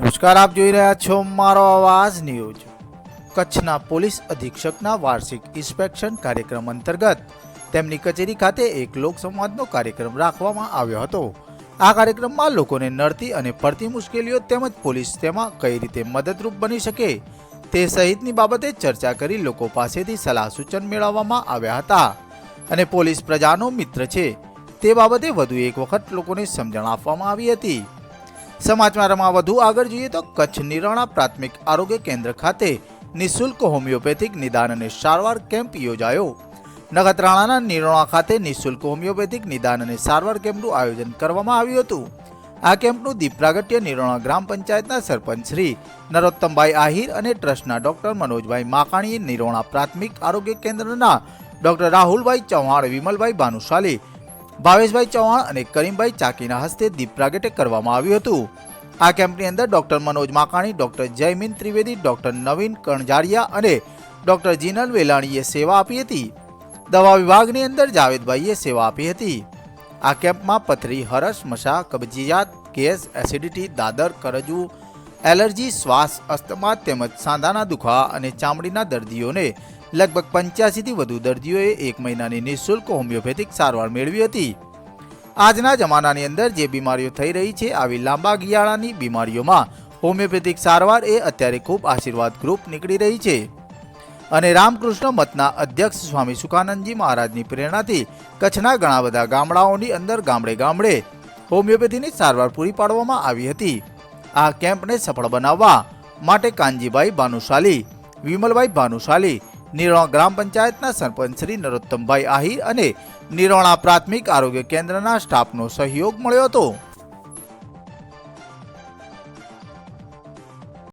નમસ્કાર, આપ જોઈ રહ્યા છો મારો અવાજ ન્યૂઝ. કચ્છના પોલીસ અધિક્ષકના વાર્ષિક ઇન્સ્પેક્શન કાર્યક્રમ અંતર્ગત તેમની કચેરી ખાતે એક લોક સંવાદનો કાર્યક્રમ રાખવામાં આવ્યો હતો. આ કાર્યક્રમમાં લોકોને નડતી અને પડતી મુશ્કેલીઓ તેમજ પોલીસ તેમાં કઈ રીતે મદદરૂપ બની શકે તે સહિતની બાબતે ચર્ચા કરી લોકો પાસેથી સલાહ સૂચન મેળવવામાં આવ્યા હતા. અને પોલીસ પ્રજાનો મિત્ર છે તે બાબતે વધુ એક વખત લોકોને સમજણ આપવામાં આવી હતી. સમાચારમાં વધુ આગળ જઈએ તો કચ્છ નિરાણા પ્રાથમિક આરોગ્ય કેન્દ્ર ખાતે નિઃશુલ્ક હોમિયોપેથિક નિદાન અને સારવાર કેમ્પ યોજાયો. નખત્રાણાના નિરોણા ખાતે નિઃશુલ્ક હોમિયોપેથિક નિદાન અને સારવાર કેમ્પનું આયોજન કરવામાં આવ્યું હતું. આ કેમ્પનું દીપ પ્રાગટ્ય નિરોણા ગ્રામ પંચાયતના સરપંચ શ્રી નરોત્તમભાઈ આહિર અને ટ્રસ્ટના ડોક્ટર મનોજભાઈ માકાણીએ નિરોણા પ્રાથમિક આરોગ્ય કેન્દ્રના ડોક્ટર રાહુલભાઈ ચૌહાણ, વિમલભાઈ ભાનુશાલી ભાવેશભાઈ ચૌહાણ અને કરીમભાઈ ચાકીના હસ્તે દીપ પ્રાગટ્ય કરવામાં આવ્યું હતું. આ કેમ્પની અંદર doctor Manoj Makani, doctor Jaymin Trivedi, doctor Naveen Kanzariya અને ડોક્ટર જીનલ વેલાણીએ સેવા આપી હતી. દવા વિભાગની અંદર જાવેદભાઈએ સેવા આપી હતી. આ કેમ્પમાં પથરી, હરસ, મશા, કબજિયાત, ગેસ, એસિડિટી, દાદર કરજવું એલર્જી, શ્વાસ અસ્તમા તેમજ સાંધાના દુખા અને ચામડીના દર્દીઓને લગભગ પંચ્યાસીથી વધુ દર્દીઓએ એક મહિનાની નિઃશુલ્ક હોમિયોપેથિક સારવાર મેળવી હતી. આજના જમાનાની અંદર જે બીમારીઓ થઈ રહી છે, આવી લાંબા ગિયાળાની બીમારીઓમાં હોમિયોપેથિક સારવાર એ અત્યારે ખૂબ આશીર્વાદ ગ્રુપ નીકળી રહી છે. અને રામકૃષ્ણ મતના અધ્યક્ષ સ્વામી સુખાનંદજી મહારાજની પ્રેરણાથી કચ્છના ઘણા બધા ગામડાઓની અંદર ગામડે ગામડે હોમિયોપેથીની સારવાર પૂરી પાડવામાં આવી હતી. આ કેમ્પને સફળ બનાવવા માટે કાનજીભાઈ ભાનુશાલી, વિમલભાઈ ભાનુશાલી નિરોણા ગ્રામ પંચાયતના સરપંચ શ્રી નરોત્તમભાઈ આહિર અને નિરોણા પ્રાથમિક આરોગ્ય કેન્દ્રના સ્ટાફનો સહયોગ મળ્યો હતો.